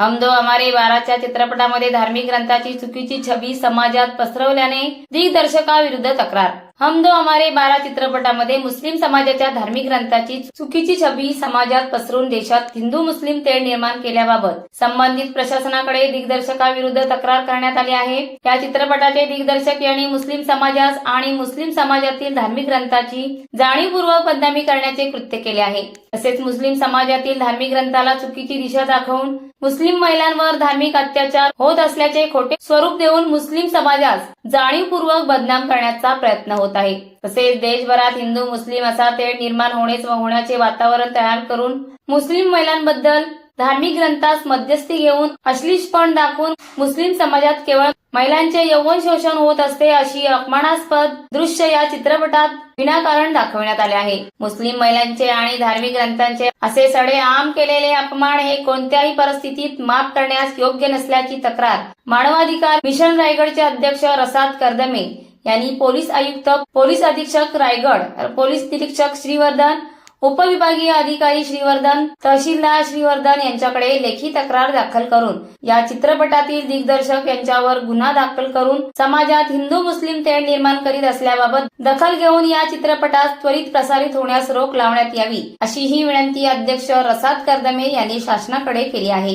हम दो हमारे बाराच्या चित्रपटामध्ये धार्मिक ग्रंथाची चुकीची छबी समाजात पसरवल्याने दिग्दर्शकाविरुद्ध तक्रार. हम दो हमारे बारा चित्रपटामध्ये मुस्लिम समाजाच्या धार्मिक ग्रंथाची चुकीची छबी समाजात पसरून देशात हिंदू मुस्लिम तेढ निर्माण केल्याबाबत संबंधित प्रशासनाकडे दिग्दर्शकाविरुद्ध तक्रार करण्यात आली आहे. या चित्रपटाचे दिग्दर्शक यांनी मुस्लिम समाजास आणि मुस्लिम समाजातील धार्मिक ग्रंथाची जाणीवपूर्वक बदनामी करण्याचे कृत्य केले आहे. तसेच मुस्लिम समाजातील धार्मिक ग्रंथाला चुकीची दिशा दाखवून मुस्लिम महिलांवर धार्मिक अत्याचार होत असल्याचे खोटे स्वरूप देऊन मुस्लिम समाजास जाणीवपूर्वक बदनाम करण्याचा प्रयत्न होत आहे. तसेच देशभरात हिंदू मुस्लिम असा तेढ निर्माण होणेच व होण्याचे वातावरण तयार करून मुस्लिम महिलांबद्दल धार्मिक ग्रंथास मध्यस्थी घेऊन अश्लीषपण दाखवून मुस्लिम समाजात केवळ महिलांचे यौवन शोषण होत असते अशी अपमानास्पद दृश्य या चित्रपटात विनाकारण दाखवण्यात आले आहे. मुस्लिम महिलांचे आणि धार्मिक ग्रंथांचे असे सडे आम केलेले अपमान हे कोणत्याही परिस्थितीत माफ करण्यास योग्य नसल्याची तक्रार मानवाधिकार मिशन रायगडचे अध्यक्ष रसाद कर्दमे यांनी पोलीस आयुक्त पोलीस अधीक्षक रायगड पोलीस निरीक्षक श्रीवर्धन उपविभागीय अधिकारी श्रीवर्धन तहसीलदार श्रीवर्धन यांच्याकडे लेखी तक्रार दाखल करून या चित्रपटातील दिग्दर्शक यांच्यावर गुन्हा दाखल करून समाजात हिंदू मुस्लिम तेढ निर्माण करीत असल्याबाबत दखल घेऊन या चित्रपटास त्वरित प्रसारित होण्यास रोख लावण्यात यावी अशी ही विनंती अध्यक्ष रसाद कर्दमे यांनी शासनाकडे केली आहे.